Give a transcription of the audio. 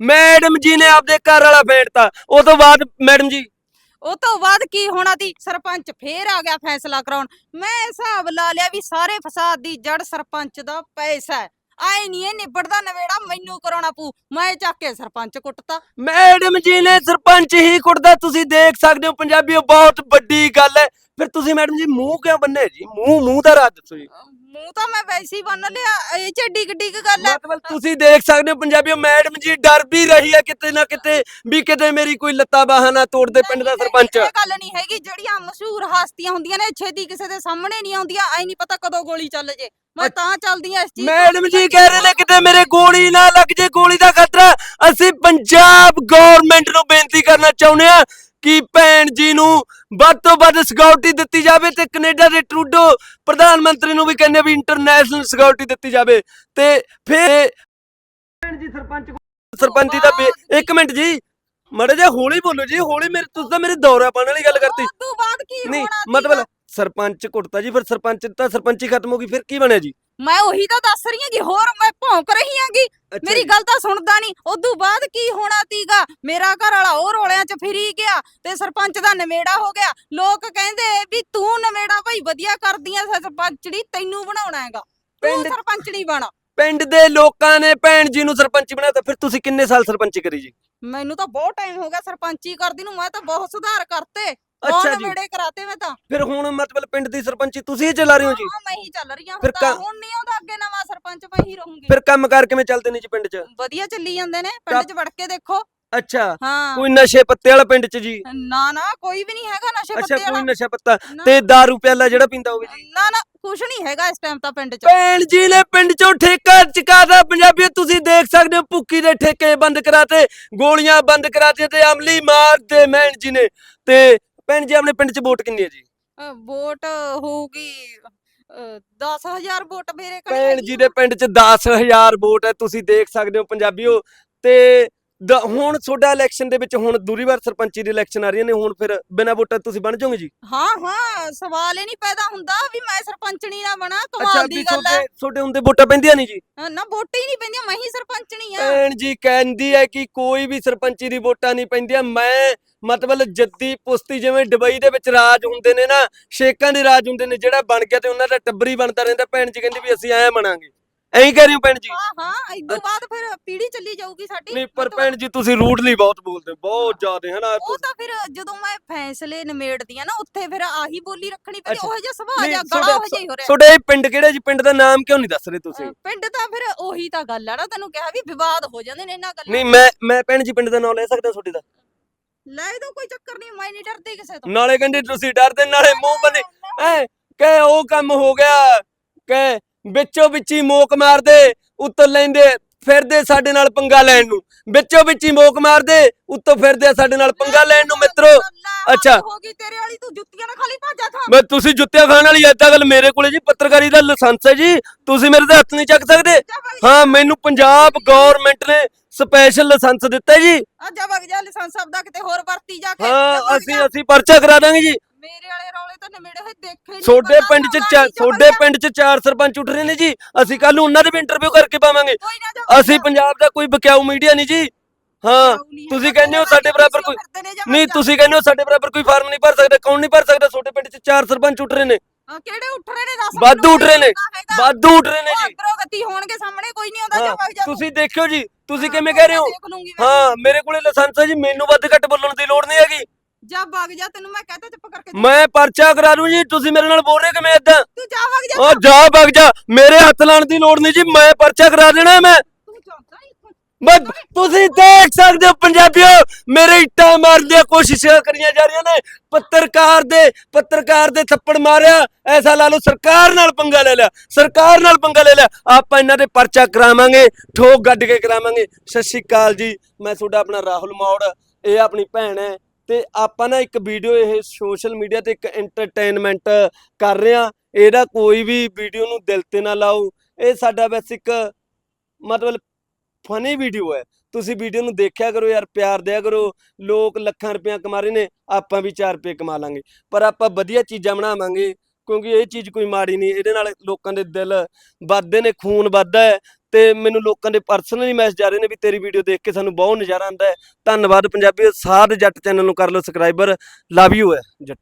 Madam ਜੀ ਨੇ ਆਪਦੇ ਘਰ ਵਾਲਾ ਫੇੜਤਾ ਉਹ ਤੋਂ ਬਾਅਦ ਮੈਡਮ ਜੀ। ਉਹ ਤੋਂ ਬਾਅਦ ਕੀ ਹੋਣਾ ਦੀ ਸਰਪੰਚ ਫੇਰ ਆ ਗਿਆ ਫੈਸਲਾ ਕਰਾਉਣ। ਮੈਂ ਹਿਸਾਬ ਲਾ ਲਿਆ ਵੀ ਸਾਰੇ ਫਸਾਦ ਦੀ ਜੜ ਸਰਪੰਚ ਦਾ ਪੈਸਾ ਹੈ। ਆਏ ਨਹੀਂ ਇਹ ਨਿਬੜਦਾ ਨਵੇੜਾ ਮੈਨੂੰ ਕਰਾਉਣਾ ਪੂ ਮੈਂ ਚੱਕ ਕੇ ਸਰਪੰਚ ਕੁੱਟਤਾ। ਮੈਡਮ ਜੀ ਨੇ ਸਰਪੰਚ ਹੀ ਕੁੱਟਦਾ ਤੁਸੀਂ ਦੇਖ ਸਕਦੇ ਹੋ ਪੰਜਾਬੀਓ ਬਹੁਤ ਵੱਡੀ ਗੱਲ ਹੈ। ਫਿਰ ਤੁਸੀਂ ਮੈਡਮ ਜੀ ਮੂੰਹ ਕਿਉਂ ਬੰਨੇ ਜੀ? ਮੂੰਹ ਮੂੰਹ ਦਾ ਰਾਜ ਦੱਸੋ ਜੀ। ਮੂੰਹ ਤਾਂ ਮੈਂ ਵੈਸੇ ਹੀ ਬੰਨ ਲਿਆ ਇਹ ਚ ਡਿਗ ਡਿਗ ਗੱਲ ਹੈ ਮਤਲਬ ਤੁਸੀਂ ਦੇਖ ਸਕਦੇ ਹੋ ਪੰਜਾਬੀਓ ਮੈਡਮ ਜੀ ਡਰ ਵੀ ਰਹੀ ਹੈ ਕਿਤੇ ਨਾ ਕਿਤੇ ਵੀ ਕਿਤੇ ਮੇਰੀ ਕੋਈ ਲੱਤਾਂ ਬਾਹਾਂ ਨਾ ਤੋੜ ਦੇ ਪਿੰਡ ਦਾ ਸਰਪੰਚ ਇਹ ਗੱਲ ਨਹੀਂ ਹੈਗੀ ਜਿਹੜੀਆਂ ਮਸ਼ਹੂਰ ਹਸਤੀਆਂ ਹੁੰਦੀਆਂ ਨੇ ਛੇਤੀ ਕਿਸੇ ਦੇ ਸਾਹਮਣੇ ਨਹੀਂ ਆਉਂਦੀਆਂ ਐ ਨਹੀਂ ਪਤਾ ਕਦੋਂ ਗੋਲੀ ਚੱਲ ਜੇ ਮੈਂ। ਤਾਂ ਚੱਲਦੀ ਆ ਇਸ ਚੀਜ਼। ਮੈਡਮ ਜੀ ਕਹਿ ਰਹੇ ਨੇ ਕਿਤੇ ਮੇਰੇ ਗੋਲੀ ਨਾ ਲੱਗ ਜੇ ਗੋਲੀ ਦਾ ਖਤਰਾ ਅਸੀਂ ਪੰਜਾਬ ਗਵਰਨਮੈਂਟ ਨੂੰ ਬੇਨਤੀ ਕਰਨਾ ਚਾਹੁੰਦੇ ਆ ਕਿ ਭੈਣ ਜੀ ਨੂੰ ਵੱਧ ਤੋਂ ਵੱਧ ਸਿਕਿਉਰਿਟੀ ਦਿੱਤੀ ਜਾਵੇ ਤੇ ਕੈਨੇਡਾ ਦੇ ਟਰੂਡੋ ਪ੍ਰਧਾਨ ਮੰਤਰੀ ਨੂੰ ਵੀ ਕਹਿੰਦੇ ਵੀ ਇੰਟਰਨੈਸ਼ਨਲ ਸਿਕਿਉਰਿਟੀ ਦਿੱਤੀ ਜਾਵੇ ਤੇ ਫਿਰ ਜੀ ਸਰਪੰਚ ਸਰਪੰਚੀ ਦਾ ਬੇ- ਇੱਕ ਮਿੰਟ ਜੀ। ਮੜੇ ਜੇ ਹੌਲੀ ਬੋਲੋ ਜੀ ਹੌਲੀ ਮੇਰੇ ਤੁਸੀਂ ਤਾਂ ਮੇਰੇ ਦੌਰਾ ਪਾਣ ਵਾਲੀ ਗੱਲ ਕਰਤੀ। ਉਸ ਤੋਂ ਬਾਅਦ ਕੀ ਨਹੀਂ ਹੋਣਾ ਮਤਲਬ ਸਰਪੰਚ ਕੁੱਟਤਾ ਜੀ ਫਿਰ ਸਰਪੰਚ ਤਾਂ ਸਰਪੰਚੀ ਖਤਮ ਹੋ ਗਈ ਫਿਰ ਕੀ ਬਣਿਆ ਜੀ? ਮੈਂ ਉਹੀ ਤਾਂ ਦੱਸ ਰਹੀ ਹਾਂ ਕਿ ਹੋਰ ਮੈਂ ਭੌਂਕ ਰਹੀ ਹਾਂਗੀ ਅੱਛਾ ਮੇਰੀ ਜੀ। ਗੱਲ ਤਾਂ ਸੁਣਦਾ ਨਹੀਂ। ਉਦੋਂ ਬਾਅਦ ਕੀ ਹੋਣਾ ਤੀਗਾ? ਮੇਰਾ ਘਰ ਵਾਲਾ ਉਹ ਰੋਲਿਆਂ 'ਚ ਫਿਰੀ ਗਿਆ ਤੇ ਸਰਪੰਚ ਦਾ ਨਵੇੜਾ ਹੋ ਗਿਆ। ਲੋਕ ਕਹਿੰਦੇ ਵੀ ਤੂੰ ਨਵੇੜਾ ਭਾਈ ਵਧੀਆ ਕਰਦੀ ਆ ਸਰਪੰਚੜੀ ਤੈਨੂੰ ਬਣਾਉਣਾ ਹੈਗਾ। ਤੂੰ ਪਿੰਡ- ਸਰਪੰਚੜੀ ਬਣ। ਪਿੰਡ ਦੇ ਲੋਕਾਂ ਨੇ ਭੈਣ ਜੀ ਨੂੰ ਸਰਪੰਚ ਬਣਾਤਾ ਫਿਰ ਤੁਸੀਂ ਕਿੰਨੇ ਸਾਲ ਸਰਪੰਚੀ ਕਰੀ ਜੀ? ਮੈਨੂੰ ਤਾਂ ਬਹੁਤ ਟਾਈਮ ਹੋ ਗਿਆ ਸਰਪੰਚੀ ਕਰਦੀ ਨੂੰ ਮੈਂ ਤਾਂ ਬਹੁਤ ਸੁਧਾਰ ਕਰਤੇ। ਅੱਛਾ ਜੀ। ਨਵੇੜੇ ਕਰਾਤੇ ਮੈਂ ਤਾਂ। ਫਿਰ ਹੁਣ ਮਤਲਬ ਪਿੰਡ ਦੀ ਸਰਪੰਚੀ ਤੁਸੀਂ ਹੀ ਚਲਾ ਰਹੇ ਹੋ ਜੀ? ਹਾਂ ਮੈਂ ਹੀ ਚੱਲ ਰਹੀ ਹਾਂ। ਫਿਰ ਹੁਣ ਤਾਂ ਕ- ਹੁਣ ਨਹੀਂ ਆਉਂਦਾ ਅੱਗੇ ਨਵਾਂ ਸਰਪੰਚ ਮੈਂ ਹੀ ਰਹੂੰਗੀ। ਫਿਰ ਕੰਮ ਕਾਰ ਕਿਵੇਂ ਚੱਲਦੇ ਨੇ ਜੀ ਪਿੰਡ 'ਚ? ਵਧੀਆ ਚੱਲੀ ਜਾਂਦੇ ਨੇ। ਪਿੰਡ 'ਚ ਵੜ ਕੇ ਦੇਖੋ। ਅੱਛਾ ਹਾਂ। ਕੋਈ ਨਸ਼ੇ ਪੱਤੇ ਵਾਲਾ ਪਿੰਡ 'ਚ ਜੀ? ਨਾ ਨਾ ਕੋਈ ਵੀ ਨਹੀਂ ਹੈਗਾ ਨਸ਼ੇ ਅੱਛਾ ਪੱਤੇ ਕੋਈ ਵਾਲਾ। ਨਸ਼ਾ ਪੱਤਾ ਨਾ, ਤੇ दारू ਪਿਆਲਾ ਜਿਹੜਾ ਪੀਂਦਾ ਹੋਵੇ ਜੀ? ਨਾ ਨਾ ਕੁਛ ਨਹੀਂ ਹੈਗਾ ਇਸ ਟਾਈਮ ਤਾਂ ਪਿੰਡ 'ਚ। ਭੈਣ ਜੀ ਨੇ ਪਿੰਡ 'ਚੋਂ ਠੇਕਾ ਚੁਕਾਦਾ ਪੰਜਾਬੀ ਤੁਸੀਂ ਦੇਖ ਸਕਦੇ ਹੋ ਭੁੱਕੀ ਦੇ ਠੇਕੇ ਬੰਦ ਕਰਾਤੇ ਗੋਲੀਆਂ ਬੰਦ ਕਰਾਤੇ ਤੇ ਅਮਲੀ ਮਾਰਦੇ ਮੈਣ ਜੀ ਨੇ। ਤੇ ਭੈਣ ਜੀ ਆਪਣੇ ਪਿੰਡ 'ਚ ਵੋਟ ਕਿੰਨੀ ਹੈ ਜੀ? ਅ, ਵੋਟ ਹੋਊਗੀ 10000 ਵੋਟ ਮੇਰੇ ਕੋਲ ਭੈਣ ਜੀ ਦੇ ਪਿੰਡ 'ਚ 10000 ਵੋਟ ਹੈ ਤੁਸੀਂ ਦੇਖ ਸਕਦੇ ਹੋ ਪੰਜਾਬੀਓ। ਤੇ ਹੁਣ ਤੁਹਾਡਾ ਇਲੈਕਸ਼ਨ ਦੇ ਵਿੱਚ ਹੁਣ ਦੂਰੀ ਵਾਰ ਸਰਪੰਚੀ ਦੀ ਇਲੈਕਸ਼ਨ ਆ ਰਹੀਆਂ ਨੇ ਹੁਣ ਫਿਰ ਬਿਨਾਂ ਵੋਟਾਂ ਤੁਸੀਂ ਬਣ ਜਾਓਗੇ ਜੀ? ਹਾਂ ਹਾਂ ਸਵਾਲ ਹੀ ਨਹੀਂ ਪੈਦਾ ਹੁੰਦਾ ਵੀ ਮੈਂ ਸਰਪੰਚਣੀ ਨਾ ਬਣਾ ਕਮਾਲ ਦੀ ਗੱਲ ਹੈ। ਤੁਹਾਡੇ ਹੁੰਦੇ ਵੋਟਾਂ ਪੈਂਦੀਆਂ ਨਹੀਂ ਜੀ? ਨਾ ਵੋਟਾਂ ਹੀ ਨਹੀਂ ਪੈਂਦੀਆਂ ਮੈਂ ਹੀ ਸਰਪੰਚਣੀ ਆ। ਭੈਣ ਜੀ ਕਹਿੰਦੀ ਹੈ ਕਿ ਕੋਈ ਵੀ ਸਰਪੰਚੀ ਦੀ ਵੋਟਾਂ ਨਹੀਂ ਪੈਂਦੀਆਂ ਮੈਂ ਮਤਲਬ ਜੱਦੀ ਪੁਸਤੀ ਜਿਵੇਂ ਦੁਬਈ ਦੇ ਵਿੱਚ ਰਾਜ ਹੁੰਦੇ ਨੇ ਨਾ ਸ਼ੇਕਾਂ ਦੇ ਰਾਜ ਹੁੰਦੇ ਨੇ ਜਿਹੜਾ ਬਣ ਗਿਆ ਤੇ ਉਹਨਾਂ ਦਾ ਟੱਬਰੀ ਬਣਦਾ ਰਹਿੰਦਾ ਭੈਣ ਜੀ ਕਹਿੰਦੀ ਵੀ ਅਸੀਂ ਐ ਬਣਾਂਗੇ। ਐਂ ਕਹਿ ਰਹੇ ਹੋ ਭੈਣ ਜੀ? ਹਾਂ ਹਾਂ ਇਦੋਂ ਬਾਅਦ ਫਿਰ ਪੀੜੀ ਚੱਲੀ ਜਾਊਗੀ ਸਾਡੀ ਨਹੀਂ ਪਰ ਭੈਣ ਜੀ ਤੁਸੀਂ ਰੂਡਲੀ ਬਹੁਤ ਬੋਲਦੇ ਹੋ, ਬਹੁਤ ਜ਼ਿਆਦਾ ਹੈ ਨਾ ਉਹ ਤਾਂ ਫਿਰ ਜਦੋਂ ਮੈਂ ਫੈਸਲੇ ਨਿਮੇੜਦੀ ਆ ਨਾ ਉੱਥੇ ਫਿਰ ਆਹੀ ਬੋਲੀ ਰੱਖਣੀ ਪੈਂਦੀ। ਉਹ ਜਿਹਾ ਸੁਭਾਅ ਗੜਾ ਤੁਹਾਡਾ- ਉਹ ਜਿਹਾ ਹੀ ਹੋ ਰਿਹਾ। ਤੁਹਾਡੇ ਪਿੰਡ ਕਿਹੜਾ ਜੀ? ਪਿੰਡ ਦਾ ਨਾਮ ਕਿਉਂ ਨਹੀਂ ਦੱਸ ਰਹੇ ਤੁਸੀਂ? ਪਿੰਡ ਤਾਂ ਫਿਰ ਉਹੀ ਤਾਂ ਗੱਲ ਆ ਨਾ ਤੈਨੂੰ ਕਿਹਾ ਵੀ ਵਿਵਾਦ ਹੋ ਜਾਂਦੇ ਨੇ ਇਹਨਾਂ ਗੱਲਾਂ ਨਹੀਂ ਮੈਂ ਮੈਂ ਭੈਣ ਜੀ ਪਿੰਡ ਦਾ ਨਾਮ ਲੈ ਸਕਦਾ ਤੁਹਾਡੇ ਦਾ? ਲੈ ਦੋ ਕੋਈ ਚੱਕਰ ਨਹੀਂ ਮੈਂ ਨਹੀਂ ਡਰਦੀ ਕਿਸੇ ਤੋਂ। ਨਾਲੇ ਕਹਿੰਦੇ ਤੁਸੀਂ ਡਰਦੇ ਨਾਲੇ ਮੂੰਹ ਬੰਨੇ ਐ ਕਹੇ ਉਹ ਕੰਮ ਹੋ ਗਿਆ। ਕਹੇ ਵਿੱਚੋਂ ਵਿੱਚ ਹੀ ਮੋਕ ਮਾਰਦੇ ਉੱਤੋਂ ਲੈਂਦੇ ਫਿਰਦੇ ਸਾਡੇ ਨਾਲ ਪੰਗਾ ਲੈਣ ਨੂੰ। ਵਿੱਚੋਂ ਵਿੱਚ ਹੀ ਮੋਕ ਮਾਰਦੇ ਉੱਤੋਂ ਫਿਰਦੇ ਆ ਸਾਡੇ ਨਾਲ ਪੰਗਾ ਲੈਣ ਨੂੰ ਮਿੱਤਰੋ। ਅੱਛਾ। ਹੋ ਗਈ ਤੇਰੇ ਵਾਲੀ ਤੂੰ ਜੁੱਤੀਆਂ ਨਾਲ ਖਾਲੀ ਭਾਜਾ ਥਾਂ ਮੈਂ ਤੁਸੀਂ ਜੁੱਤੀਆਂ ਖਾਣ ਵਾਲੀ ਏਦਾਂ ਗੱਲ ਮੇਰੇ ਕੋਲੇ ਜੀ ਪੱਤਰਕਾਰੀ ਦਾ ਲਾਇਸੈਂਸ ਹੈ ਜੀ। ਤੁਸੀਂ ਮੇਰੇ ਤੇ ਹੱਥ ਨਹੀਂ ਚੱਕ ਸਕਦੇ। ਹਾਂ ਮੈਨੂੰ ਪੰਜਾਬ ਗਵਰਨਮੈਂਟ ਨੇ ਸਪੈਸ਼ਲ ਲਾਇਸੈਂਸ ਦਿੱਤਾ ਜੀ। ਅੱਜਾ ਵਗ ਜਾ ਲਾਇਸੈਂਸ ਆਪਦਾ ਕਿਤੇ ਹੋਰ ਵਰਤੀ ਜਾ ਕੇ। ਜਾ ਹਾਂ ਅਸੀਂ ਜਾ। ਅਸੀਂ ਪਰਚਾ ਕਰਾ ਦਾਂਗੇ ਜੀ। ਮੇਰੇ ਵਾਲੇ ਰੌਲੇ ਤਾਂ ਨਿਮੇੜੇ ਹੋਏ ਦੇਖੇ ਨਹੀਂ ਤੁਹਾਡੇ ਪਿੰਡ 'ਚ ਚਾ- ਤੁਹਾਡੇ ਪਿੰਡ 'ਚ ਚਾਰ ਸਰਪੰਚ ਉੱਠ ਰਹੇ ਨੇ ਜੀ। ਅਸੀਂ ਕੱਲ ਨੂੰ ਉਹਨਾਂ ਦੇ ਵੀ ਇੰਟਰਵਿਊ ਕਰਕੇ ਪਾਵਾਂਗੇ। ਕੋਈ ਨਾ ਜਾ ਅਸੀਂ ਪੰਜਾਬ ਦਾ ਕੋਈ ਬਕਿਆਊ ਮੀਡੀਆ ਨਹੀਂ ਜੀ। ਹਾਂ ਤੁਸੀਂ ਕਹਿੰਦੇ ਹੋ ਸਾਡੇ ਬਰਾਬਰ ਕੋਈ ਨਹੀਂ ਤੁਸੀਂ ਕਹਿੰਦੇ ਹੋ ਸਾਡੇ ਬਰਾਬਰ ਕੋਈ ਫਾਰਮ ਨਹੀਂ ਭਰ ਸਕਦਾ ਕੌਣ ਨਹੀਂ ਭਰ ਸਕਦਾ? ਤੁਹਾਡੇ ਪਿੰਡ 'ਚ ਚਾਰ ਸਰਪੰਚ ਉੱਠ ਰਹੇ ਨੇ। ਕਿਹੜੇ ਉੱਠ ਰਹੇ ਨੇ? ਦੱਸ ਵਾਧੂ ਉੱਠ ਰਹੇ ਨੇ? ਵਾਧੂ ਉੱਠ ਰਹੇ ਨੇ ਜੀ। ਗਤੀ ਹੋਣਗੇ ਸਾਹਮਣੇ ਕੋਈ ਨਹੀਂ ਆਉਂਦਾ ਜਾ ਹਾਂ, ਵਗ ਜਾ ਤੂੰ। ਤੁਸੀਂ ਦੇਖਿਓ ਜੀ ਤੁਸੀਂ ਕਿਵੇਂ ਕਹਿ ਰਹੇ ਹੋ। ਹਾਂ ਮੇਰੇ ਕੋਲੇ ਲਾਇਸੈਂਸ ਹੈ ਜੀ ਮੈਨੂੰ ਵੱਧ ਘੱਟ ਬੋਲਣ ਦੀ ਲੋੜ ਨਹੀਂ ਹੈਗੀ। ਜਾ ਵਗ ਜਾ ਤੈਨੂੰ ਮੈਂ ਕਹਤਾ ਚੁੱਪ ਕਰਕੇ ਜਾ। ਮੈਂ ਪਰਚਾ ਕਰਾ ਦੂੰ ਜੀ ਤੁਸੀਂ ਮੇਰੇ ਨਾਲ ਬੋਲ ਰਹੇ ਕਿਵੇਂ ਏਦਾਂ? ਤੂੰ ਜਾ ਵਗ ਜਾ। ਉਹ ਜਾ ਵਗ ਜਾ ਮੇਰੇ ਹੱਥ ਲਾਣ ਦੀ ਲੋੜ ਨਹੀਂ ਜੀ ਮੈਂ ਪਰਚਾ ਕਰਾ ਦੇਣਾ ਮੈਂ। ਤੂੰ ਜਾਂਦਾ ਹੀ ਇੱਥੋਂ। ਬਸ ਤੁਸੀਂ ਦੇਖ ਸਕਦੇ ਹੋ ਪੰਜਾਬੀਓ ਮੇਰੇ ਇੱਟਾਂ ਮਾਰਨ ਦੀਆਂ ਕੋਸ਼ਿਸ਼ਾਂ ਕਰੀਆਂ ਜਾ ਰਹੀਆਂ ਨੇ। ਪੱਤਰਕਾਰ ਦੇ ਪੱਤਰਕਾਰ ਦੇ ਥੱਪੜ ਮਾਰਿਆ ਐਸਾ ਲਾ ਲਓ ਸਰਕਾਰ ਨਾਲ ਪੰਗਾ ਲੈ ਲਿਆ ਸਰਕਾਰ ਨਾਲ ਪੰਗਾ ਲੈ ਲਿਆ। ਆਪਾਂ ਇਹਨਾਂ ਦੇ ਪਰਚਾ ਕਰਾਵਾਂਗੇ ਠੋਕ ਗੱਡ ਕੇ ਕਰਾਵਾਂਗੇ। ਸਤਿ ਸ਼੍ਰੀ ਅਕਾਲ ਜੀ ਮੈਂ ਤੁਹਾਡਾ ਆਪਣਾ ਰਾਹੁਲ ਮੌੜ ਇਹ ਆਪਣੀ ਭੈਣ ਹੈ। ਤੇ ਆਪਾਂ ਨਾ ਇੱਕ ਵੀਡੀਓ ਇਹ ਸੋਸ਼ਲ ਮੀਡੀਆ ਤੇ ਇੱਕ ਐਂਟਰਟੇਨਮੈਂਟ ਕਰ ਰਹੇ ਆ ਇਹਦਾ ਕੋਈ ਵੀ ਵੀਡੀਓ ਨੂੰ ਦਿਲ ਤੇ ਨਾ ਲਾਓ। ਇਹ ਸਾਡਾ ਬਸ ਇੱਕ ਮਤਲਬ ਫਨੀ ਵੀਡੀਓ ਹੈ। ਤੁਸੀਂ ਵੀਡੀਓ ਨੂੰ ਦੇਖਿਆ ਕਰੋ ਯਾਰ, ਪਿਆਰ ਦਿਆ ਕਰੋ। ਲੋਕ ਲੱਖਾਂ ਰੁਪਏ ਕਮਾ ਰਹੇ ਨੇ, ਆਪਾਂ ਵੀ 4 ਰੁਪਏ ਕਮਾ ਲਾਂਗੇ। ਪਰ ਆਪਾਂ ਵਧੀਆ ਚੀਜ਼ਾਂ ਬਣਾਵਾਂਗੇ, ਕਿਉਂਕਿ ਇਹ ਚੀਜ਼ ਕੋਈ ਮਾੜੀ ਨਹੀਂ, ਇਹਦੇ ਨਾਲ ਲੋਕਾਂ ਦੇ ਦਿਲ ਵੱਧਦੇ ਨੇ, ਖੂਨ ਵੱਧਦਾ ਹੈ। ਤੇ ਮੈਨੂੰ ਲੋਕਾਂ ਦੇ ਪਰਸਨਲੀ ਮੈਸੇਜ ਆ ਰਹੇ ਨੇ ਵੀ ਤੇਰੀ ਵੀਡੀਓ ਦੇਖ ਕੇ ਸਾਨੂੰ ਬਹੁਤ ਨਜ਼ਾਰਾ ਆਉਂਦਾ ਹੈ। ਧੰਨਵਾਦ ਪੰਜਾਬੀ, ਸਾਧ ਜੱਟ ਚੈਨਲ ਨੂੰ ਕਰ ਲਓ ਸਬਸਕ੍ਰਾਈਬਰ ਲਵ ਯੂ ਹੈ। ਜੱਟ